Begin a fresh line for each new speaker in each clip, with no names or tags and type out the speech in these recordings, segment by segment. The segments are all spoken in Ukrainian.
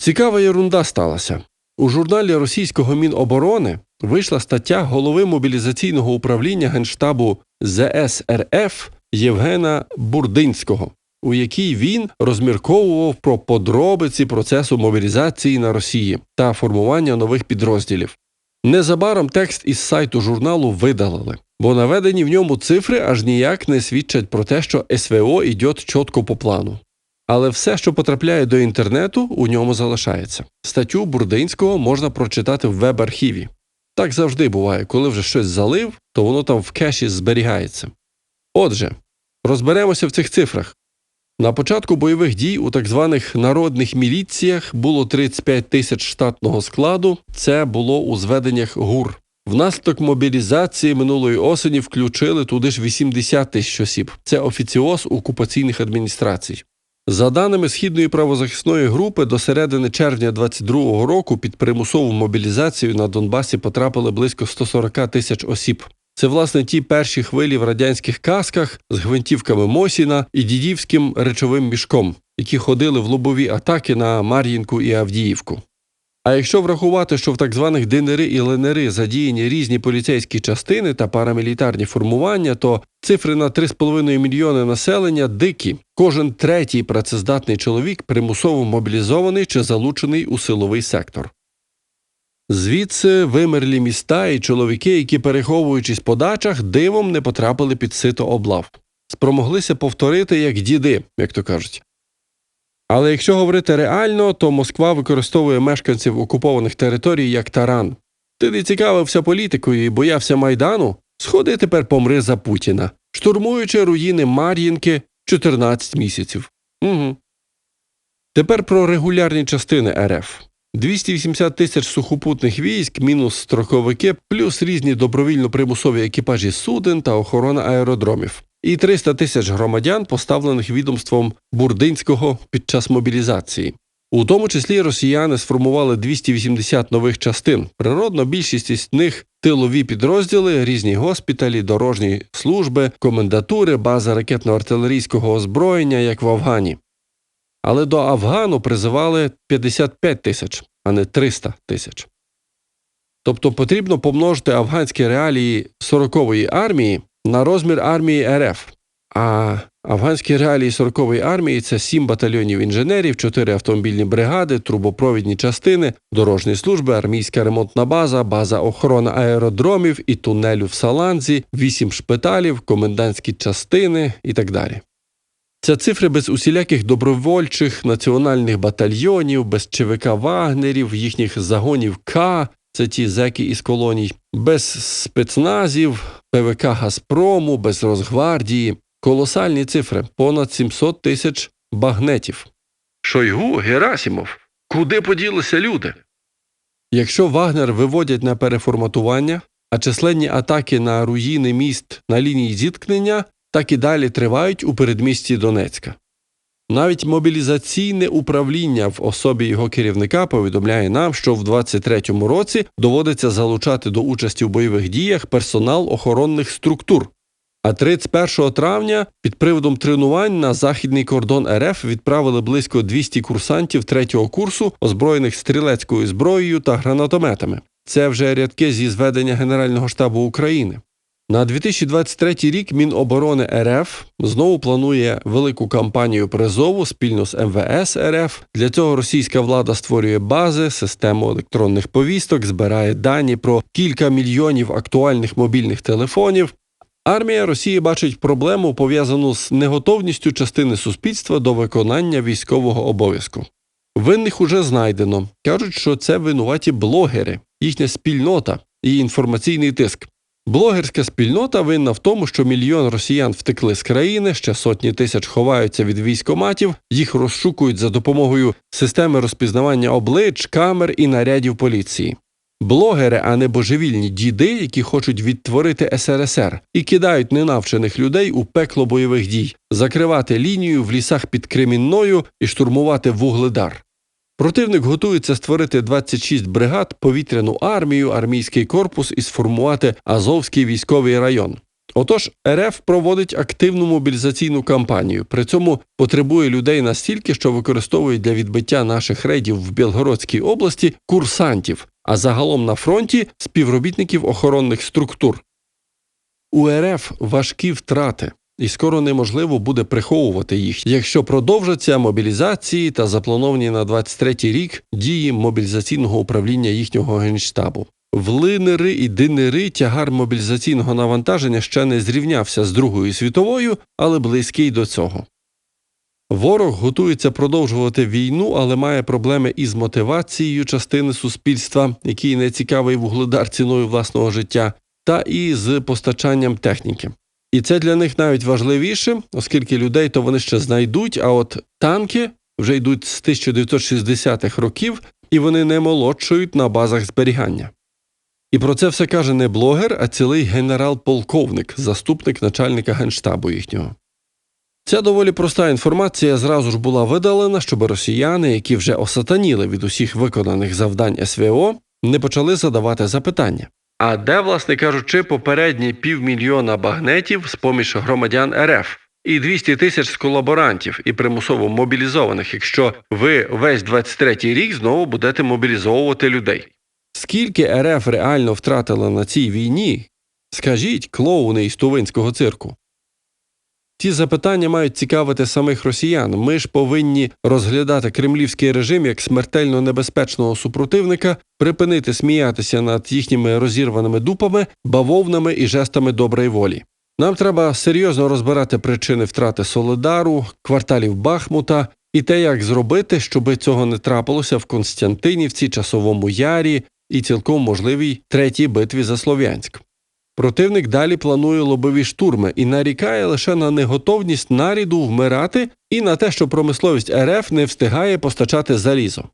Цікава єрунда сталася. У журналі російського Міноборони вийшла стаття голови мобілізаційного управління Генштабу ЗС РФ Євгена Бурдинського, у якій він розмірковував про подробиці процесу мобілізації на Росії та формування нових підрозділів. Незабаром текст із сайту журналу видалили, бо наведені в ньому цифри аж ніяк не свідчать про те, що СВО йде чітко по плану. Але все, що потрапляє до інтернету, у ньому залишається. Статтю Бурдинського можна прочитати в веб-архіві. Так завжди буває, коли вже щось залив, то воно там в кеші зберігається. Отже, розберемося в цих цифрах. На початку бойових дій у так званих народних міліціях було 35 тисяч штатного складу. Це було у зведеннях ГУР. Внаслідок мобілізації минулої осені включили туди ж 80 тисяч осіб. Це офіціоз окупаційних адміністрацій. За даними східної правозахисної групи, до середини червня 22-го року під примусову мобілізацію на Донбасі потрапили близько 140 тисяч осіб. Це власне ті перші хвилі в радянських касках з гвинтівками Мосіна і дідівським речовим мішком, які ходили в лобові атаки на Мар'їнку і Авдіївку. А якщо врахувати, що в так званих ДНРи і ЛНРи задіяні різні поліцейські частини та парамілітарні формування, то цифри на 3,5 мільйони населення дикі. Кожен третій працездатний чоловік примусово мобілізований чи залучений у силовий сектор. Звідси вимерлі міста і чоловіки, які, переховуючись по дачах, дивом не потрапили під сито облав. Спромоглися повторити як діди, як то кажуть. Але якщо говорити реально, то Москва використовує мешканців окупованих територій як таран. Ти не цікавився політикою і боявся Майдану? Сходи тепер помри за Путіна, штурмуючи руїни Мар'їнки 14 місяців. Угу. Тепер про регулярні частини РФ. 280 тисяч сухопутних військ, мінус строковики, плюс різні добровільно примусові екіпажі суден та охорона аеродромів, і 300 тисяч громадян, поставлених відомством Бурдинського під час мобілізації. У тому числі росіяни сформували 280 нових частин. Природно, більшість із них тилові підрозділи, різні госпіталі, дорожні служби, комендатури, база ракетно-артилерійського озброєння, як в Афгані. Але до Афгану призивали 55 тисяч, а не 300 тисяч. Тобто потрібно помножити афганські реалії 40-ї армії на розмір армії РФ. А афганські реалії 40-ї армії це 7 батальйонів інженерів, 4 автомобільні бригади, трубопровідні частини, дорожні служби, армійська ремонтна база, база охорони аеродромів і тунелю в Саланзі, 8 шпиталів, комендантські частини і так далі. Це цифри без усіляких добровольчих національних батальйонів, без ЧВК Вагнерів, їхніх загонів К, це ті зеки із колоній, без спецназів, ПВК Газпрому, без Росгвардії. Колосальні цифри понад 700 тисяч багнетів. Шойгу, Герасімов. Куди поділися люди? Якщо Вагнер виводять на переформатування, а численні атаки на руїни міст на лінії зіткнення так і далі тривають у передмісті Донецька. Навіть мобілізаційне управління в особі його керівника повідомляє нам, що в 23-му році доводиться залучати до участі в бойових діях персонал охоронних структур. А 31 травня під приводом тренувань на західний кордон РФ відправили близько 200 курсантів третього курсу, озброєних стрілецькою зброєю та гранатометами. Це вже рядки зі зведення Генерального штабу України. На 2023 рік Міноборони РФ знову планує велику кампанію призову спільно з МВС РФ. Для цього російська влада створює бази, систему електронних повісток, збирає дані про кілька мільйонів актуальних мобільних телефонів. Армія Росії бачить проблему пов'язану з неготовністю частини суспільства до виконання військового обов'язку. Винних уже знайдено. Кажуть, що це винуваті блогери, їхня спільнота і інформаційний тиск. Блогерська спільнота винна в тому, що мільйон росіян втекли з країни, ще сотні тисяч ховаються від військоматів, їх розшукують за допомогою системи розпізнавання облич, камер і нарядів поліції. Блогери, а не божевільні діди, які хочуть відтворити СРСР і кидають ненавчених людей у пекло бойових дій, закривати лінію в лісах під Кремінною і штурмувати вугледар. Противник готується створити 26 бригад, повітряну армію, армійський корпус і сформувати Азовський військовий район. Отож, РФ проводить активну мобілізаційну кампанію. При цьому потребує людей настільки, що використовує для відбиття наших рейдів в Білгородській області курсантів, а загалом на фронті співробітників охоронних структур. У РФ важкі втрати, і скоро неможливо буде приховувати їх, якщо продовжаться мобілізації та заплановані на 23-й рік дії мобілізаційного управління їхнього генштабу. В линери і динери тягар мобілізаційного навантаження ще не зрівнявся з Другою світовою, але близький до цього. Ворог готується продовжувати війну, але має проблеми із мотивацією частини суспільства, який не цікавий вугледар ціною власного життя, та і з постачанням техніки. І це для них навіть важливіше, оскільки людей то вони ще знайдуть, а от танки вже йдуть з 1960-х років, і вони не молодшують на базах зберігання. І про це все каже не блогер, а цілий генерал-полковник, заступник начальника генштабу їхнього. Ця доволі проста інформація зразу ж була видалена, щоб росіяни, які вже осатаніли від усіх виконаних завдань СВО, не почали задавати запитання. А де, власне кажучи, попередні півмільйона багнетів з поміж громадян РФ і 200 тисяч з колаборантів і примусово мобілізованих, якщо ви весь 23-й рік знову будете мобілізовувати людей? Скільки РФ реально втратила на цій війні? Скажіть, клоуни із Тувинського цирку. Ті запитання мають цікавити самих росіян. Ми ж повинні розглядати кремлівський режим як смертельно небезпечного супротивника, припинити сміятися над їхніми розірваними дупами, бавовнами і жестами доброї волі. Нам треба серйозно розбирати причини втрати Солидару, кварталів Бахмута і те, як зробити, щоб цього не трапилося в Константинівці, Часовому Ярі і цілком можливій третій битві за Слов'янськ. Противник далі планує лобові штурми і нарікає лише на неготовність наріду вмирати і на те, що промисловість РФ не встигає постачати залізо.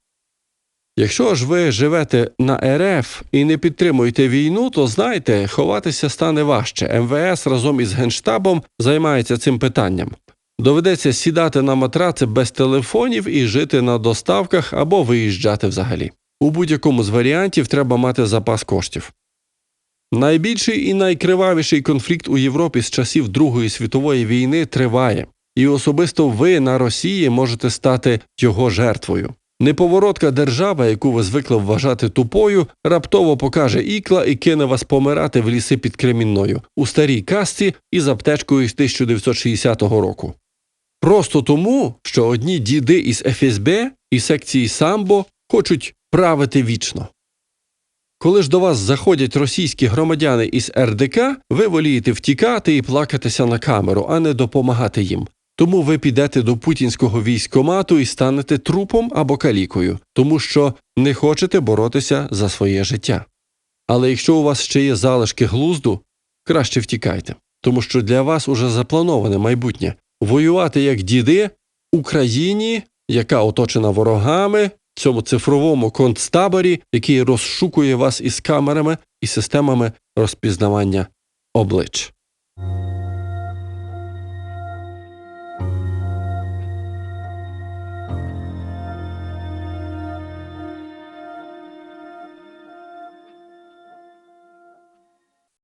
Якщо ж ви живете на РФ і не підтримуєте війну, то знайте, ховатися стане важче. МВС разом із Генштабом займається цим питанням. Доведеться сідати на матраци без телефонів і жити на доставках або виїжджати взагалі. У будь-якому з варіантів треба мати запас коштів. Найбільший і найкривавіший конфлікт у Європі з часів Другої світової війни триває, і особисто ви на Росії можете стати його жертвою. Неповоротка держава, яку ви звикли вважати тупою, раптово покаже ікла і кине вас помирати в ліси під Кремінною у старій касті із аптечкою з 1960 року. Просто тому, що одні діди із ФСБ і секції Самбо хочуть правити вічно. Коли ж до вас заходять російські громадяни із РДК, ви волієте втікати і плакатися на камеру, а не допомагати їм. Тому ви підете до путінського військомату і станете трупом або калікою, тому що не хочете боротися за своє життя. Але якщо у вас ще є залишки глузду, краще втікайте, тому що для вас уже заплановане майбутнє воювати як діди Україні, яка оточена ворогами, цьому цифровому концтаборі, який розшукує вас із камерами і системами розпізнавання облич.